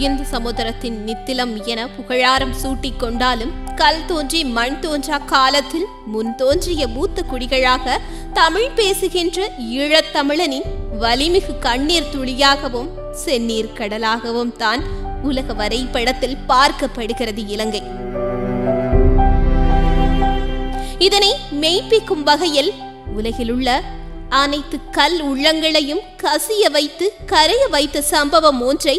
இந்து சமுத்திரத்தின் நித்திலம் என புகழாரம் சூட்டிக் கொண்டாலும் கல் தோன்றி மண் தோன்றா காலத்தில் முன் தோன்றிய மூத்த குடிகளாக தமிழ் பேசுகின்ற ஈழத்தமிழனின் வலிமிகு கண்ணீர் துளியாகவும் செந்நீர் கடலாகவும் தான் உலக வரைபடத்தில் பார்க்கப்படுகிறது இலங்கை. இதனை மெய்ப்பிக்கும் வகையில் உலகிலுள்ள அனைத்து கல் உள்ளங்களையும் கசிய வைத்து கரைய வைத்த சம்பவம் ஒன்றை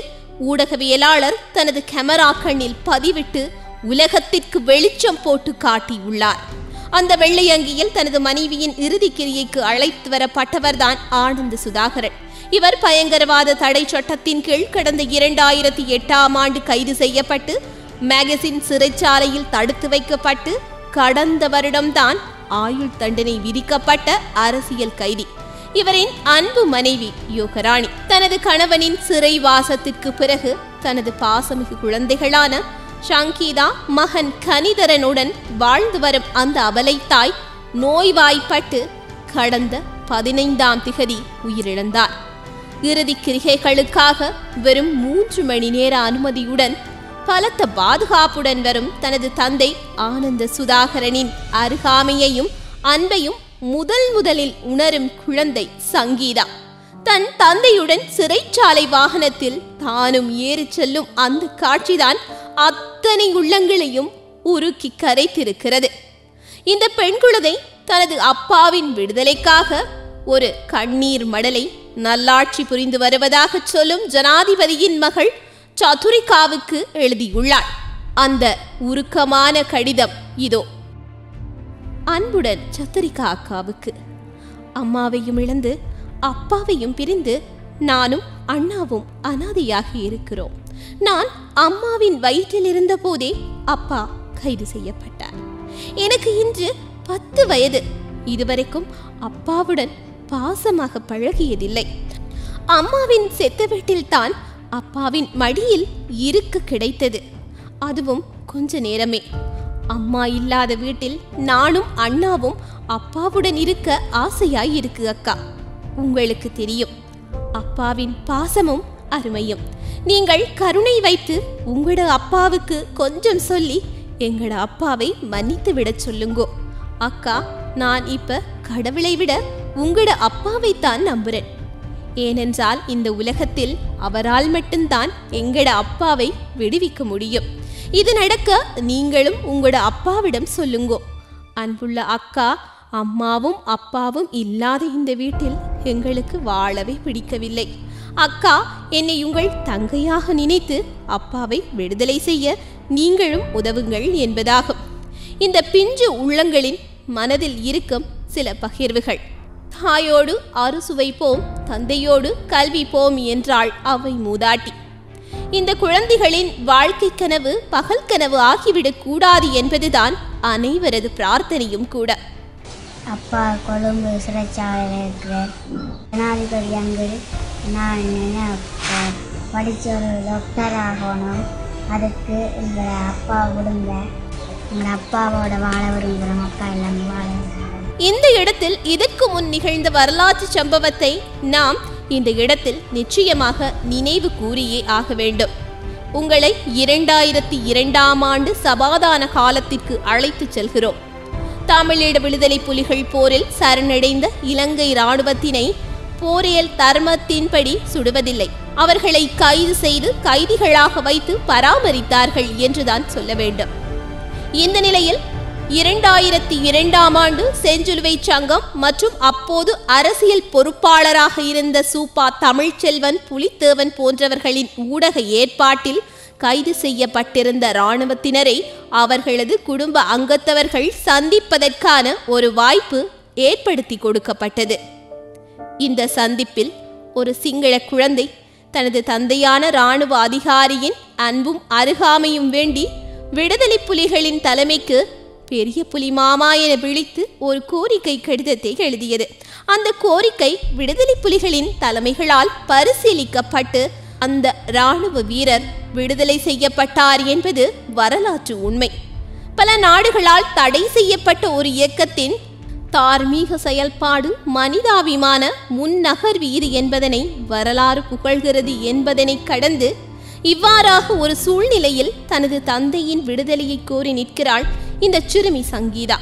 ஊடகவியலாளர் தனது கேமரா கண்ணில் பதிவிட்டு உலகத்திற்கு வெளிச்சம் போட்டு காட்டியுள்ளார். அந்த வெள்ளை அங்கியில் தனது மனைவியின் இறுதிக் கிரியைக்கு அழைத்து வரப்பட்டவர்தான் ஆனந்த் சுதாகரன். இவர் பயங்கரவாத தடை சட்டத்தின் கீழ் கடந்த இரண்டாயிரத்தி எட்டாம் ஆண்டு கைது செய்யப்பட்டு மேகசின் சிறைச்சாலையில் தடுத்து வைக்கப்பட்டு கடந்த வருடம்தான் ஆயுள் தண்டனை விதிக்கப்பட்ட அரசியல் கைதி. இவரின் அன்பு மனைவி யோகராணி. தனது கணவனின் சிறைவாசத்திற்கு பிறகு தனது பாசமிகு குழந்தைகளான ஷங்கீதா மகன் கனிதரனுடன் வாழ்ந்து வரும் அந்த அபலை தாய் நோய்வாய்ப்பட்டு கடந்த பதினைந்தாம் திகதி உயிரிழந்தார். இறுதி கிரிகைகளுக்காக வெறும் மூன்று மணி நேர அனுமதியுடன் பலத்த பாதுகாப்புடன் வரும் தனது தந்தை ஆனந்த சுதாகரனின் அருகாமையையும் அன்பையும் முதல் முதலில் உணரும் குழந்தை சங்கீதா. தன் தந்தையுடன் சிறைச்சாலை வாகனத்தில் தானும் ஏறிச் செல்லும் அந்த காட்சிதான் அத்தனை உள்ளங்களையும் உருக்கி கரைத்திருக்கிறது. இந்த பெண் குழந்தை தனது அப்பாவின் விடுதலைக்காக ஒரு கண்ணீர் மடலை நல்லாட்சி புரிந்து வருவதாக சொல்லும் ஜனாதிபதியின் மகள் சதுரிகாவுக்கு எழுதியுள்ளாள். அந்த உருக்கமான கடிதம் இதோ. அன்புடன் சத்துரிகா அக்காவுக்கு. அம்மாவையும் இழந்து அப்பாவையும் பிரிந்து நானும் அண்ணாவும் அனாதையாக இருக்கிறோம். நான் அம்மாவின் வயிற்றில் இருந்த போதே அப்பா கைது செய்யப்பட்டார். எனக்கு இன்று பத்து வயது. இதுவரைக்கும் அப்பாவுடன் பாசமாக பழகியதில்லை. அம்மாவின் செத்த வீட்டில்தான் அப்பாவின் மடியில் இருக்க கிடைத்தது. அதுவும் கொஞ்ச நேரமே. அம்மா இல்லாத வீட்டில் நானும் அண்ணாவும் அப்பாவுடன் இருக்க ஆசையாய் இருக்கு அக்கா. உங்களுக்கு தெரியும். அப்பாவின் பாசமும் அருமையும். நீங்கள் கருணை வைத்து உங்களோட அப்பாவுக்கு கொஞ்சம் சொல்லி எங்களோட அப்பாவை மன்னித்து விடச் சொல்லுங்கோ. அக்கா நான் இப்ப கடவுளை விட உங்களோட அப்பாவை தான் நம்புறேன். ஏனென்றால் இந்த உலகத்தில் அவரால் மட்டும்தான் எங்கட அப்பாவை விடுவிக்க முடியும். இது நடக்க நீங்களும் உங்களோட அப்பாவிடம் சொல்லுங்கோ. அன்புள்ள அக்கா அம்மாவும் அப்பாவும் இல்லாத இந்த வீட்டில் எங்களுக்கு வாழவே பிடிக்கவில்லை. அக்கா என்னை உங்கள் தங்கையாக நினைத்து அப்பாவை விடுதலை செய்ய நீங்களும் உதவுங்கள் என்பதாகும். இந்த பிஞ்சு உள்ளங்களின் மனதில் இருக்கும் சில பகிர்வுகள். தாயோடு அறுசுவை போம் தந்தையோடு கல்வி போம் என்றாள் அவை மூதாட்டி. இந்த குழந்தைகளின் வாழ்க்கை கனவு பகல் கனவு ஆகிவிடக் கூடாது என்பதுதான் அனைவரது பிரார்த்தனையும் கூட. அப்பா கொழும்பு சிறைச்சாலையில் ஜனாதிபதி நான் என்ன படித்த ஒரு டாக்டர் ஆகணும். அதுக்கு எங்களை அப்பா விடுங்க எங்கள் அப்பாவோட வாழ விரும்புகிறோம் அப்பா எல்லாமே வாழ இந்த இடத்தில் இதற்கு முன் நிகழ்ந்த வரலாற்று சம்பவத்தை நாம் இந்த இடத்தில் நிச்சயமாக நினைவு கூறியே ஆக வேண்டும். உங்களை இரண்டாயிரத்தி இரண்டாம் ஆண்டு சமாதான காலத்திற்கு அழைத்துச் செல்கிறோம். தமிழீழ விடுதலை புலிகள் போரில் சரணடைந்த இலங்கை இராணுவத்தினை போரியல் தர்மத்தின்படி சுடுவதில்லை. அவர்களை கைது செய்து கைதிகளாக வைத்து பராமரித்தார்கள் என்றுதான் சொல்ல வேண்டும். இந்த நிலையில் இரண்டாயிரத்தி இரண்டாம் ஆண்டு செஞ்சிலுவை சங்கம் மற்றும் அப்போது அரசியல் பொறுப்பாளராக இருந்த சூப்பா தமிழ்ச்செல்வன் புலித்தேவன் போன்றவர்களின் ஊடக ஏற்பாட்டில் கைது செய்யப்பட்டிருந்த இராணுவத்தினரை அவர்களது குடும்ப அங்கத்தவர்கள் சந்திப்பதற்கான ஒரு வாய்ப்பு ஏற்படுத்தி கொடுக்கப்பட்டது. இந்த சந்திப்பில் ஒரு சிங்கள குழந்தை தனது தந்தையான இராணுவ அதிகாரியின் அன்பும் அருகாமையும் வேண்டி விடுதலை புலிகளின் தலைமைக்கு பெரிய புலி மாமா என விழித்து ஒரு கோரிக்கை கடிதத்தை எழுதியது. அந்த கோரிக்கை விடுதலை புலிகளின் தலைமைகளால் பரிசீலிக்கப்பட்டு அந்த இராணுவ வீரர் விடுதலை செய்யப்பட்டார் என்பது வரலாற்று உண்மை. பல நாடுகளால் தடை செய்யப்பட்ட ஒரு இயக்கத்தின் தார்மீக செயல்பாடு மனிதாபிமான முன்னகர்வு இது என்பதனை வரலாறு புகழ்கிறது என்பதனை கடந்து இவ்வாறாக ஒரு சூழ்நிலையில் தனது தந்தையின் விடுதலையை கோரி நிற்கிறாள் இந்த சிறுமி சங்கீதா.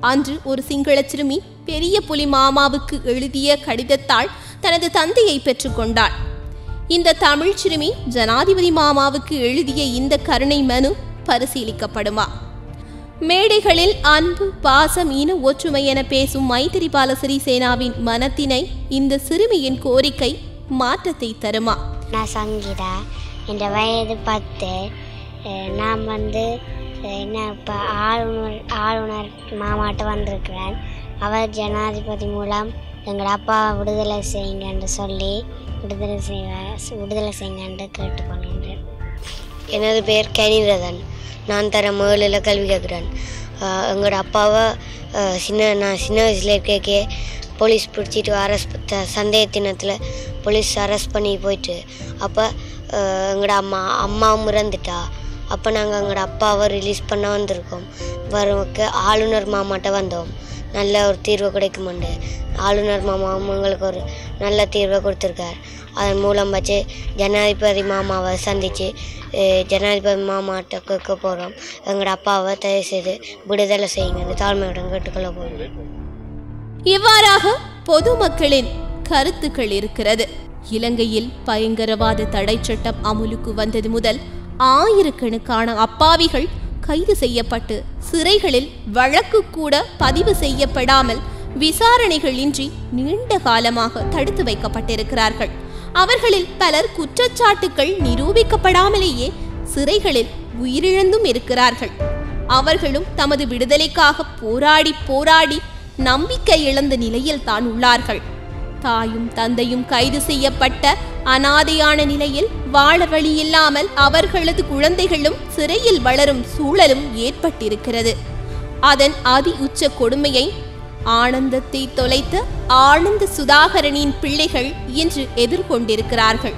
அன்று ஒரு சிங்கள சிறுமி பெரிய புலி மாமாவுக்கு எழுதிய கடிதத்தால் தனது தந்தையை பெற்றுக்கொண்டாள் இந்த தமிழ் சிறுமி ஜனாதிபதி மாமாவுக்கு எழுதிய இந்த கருணை மனு பரிசீலிக்கப்படுமா? மேடைகளில் அன்பு பாசம் இன ஒற்றுமை என பேசும் மைத்திரிபால சிறிசேனாவின் மனத்தினை இந்த சிறுமியின் கோரிக்கை மாற்றத்தை தருமா? நான் சங்கீதா என் வயது பத்து நான் வந்து என்ன இப்போ ஆளுநர் ஆளுநர் மாமாட்ட வந்திருக்கிறேன். அவர் ஜனாதிபதி மூலம் எங்கள் அப்பா விடுதலை செய்யுங்கன்னு சொல்லி விடுதலை செய்ய விடுதலை செய்யுங்க கேட்டுக்கொள்கின்றேன். எனது பெயர் கனிரதன். நான் தர முதலில் கல்வி கேட்குறேன் எங்களோட அப்பாவை சின்ன நான் சின்ன வயசில் இருக்கே போலீஸ் பிடிச்சிட்டு அரெஸ்ட் சந்தேகத்தினத்தில் போலீஸ் அரெஸ்ட் பண்ணி போயிட்டு அப்போ எங்களோட அம்மா அம்மாவும் இறந்துட்டா. அப்போ நாங்கள் எங்களோட அப்பாவை ரிலீஸ் பண்ண வந்திருக்கோம். வரவுக்கு ஆளுநர் மாமாட்ட வந்தோம். நல்ல ஒரு தீர்வு கிடைக்குமெண்டு. ஆளுநர் மாமாவும் எங்களுக்கு ஒரு நல்ல தீர்வை கொடுத்துருக்கார். அதன் மூலம் வச்சு ஜனாதிபதி மாமாவை சந்தித்து ஜனாதிபதி மாமாட்ட கேட்க போகிறோம் எங்களோட அப்பாவை தயவு செய்து விடுதலை செய்யுங்கன்னு தாழ்மையுடன் கேட்டுக்கொள்ள போகிறோம் இவ்வாறாக பொதுமக்களின் கருத்துக்கள் இருக்கிறது. இலங்கையில் பயங்கரவாத தடை சட்டம் அமுலுக்கு வந்தது முதல் ஆயிரக்கணக்கான அப்பாவிகள் கைது செய்யப்பட்டு சிறைகளில் வழக்கு கூட பதிவு செய்யப்படாமல் விசாரணைகள் இன்றி நீண்ட காலமாக தடுத்து வைக்கப்பட்டிருக்கிறார்கள். அவர்களில் பலர் குற்றச்சாட்டுக்கள் நிரூபிக்கப்படாமலேயே சிறைகளில் உயிரிழந்தும் இருக்கிறார்கள். அவர்களும் தமது விடுதலைக்காக போராடி போராடி நம்பிக்கை இழந்த நிலையில் தான் உள்ளார்கள். தாயும் தந்தையும் கைது செய்யப்பட்ட அனாதையான நிலையில் வாழ வழி இல்லாமல் அவர்களது குழந்தைகளும் சிறையில் வளரும் சூழலும் ஏற்பட்டிருக்கிறது. அதன் அதி உச்ச கொடுமையை ஆனந்தத்தை தொலைத்த ஆனந்த சுதாகரனின் பிள்ளைகள் இன்று எதிர்கொண்டிருக்கிறார்கள்.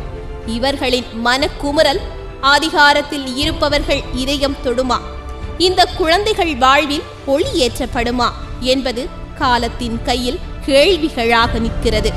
இவர்களின் மனக்குமுறல் அதிகாரத்தில் இருப்பவர்கள் இதயம் தொடுமா? இந்த குழந்தைகள் வாழ்வில் ஒளி ஏற்றப்படுமா? என்பது காலத்தின் கையில் கேள்விகளாக நிற்கிறது.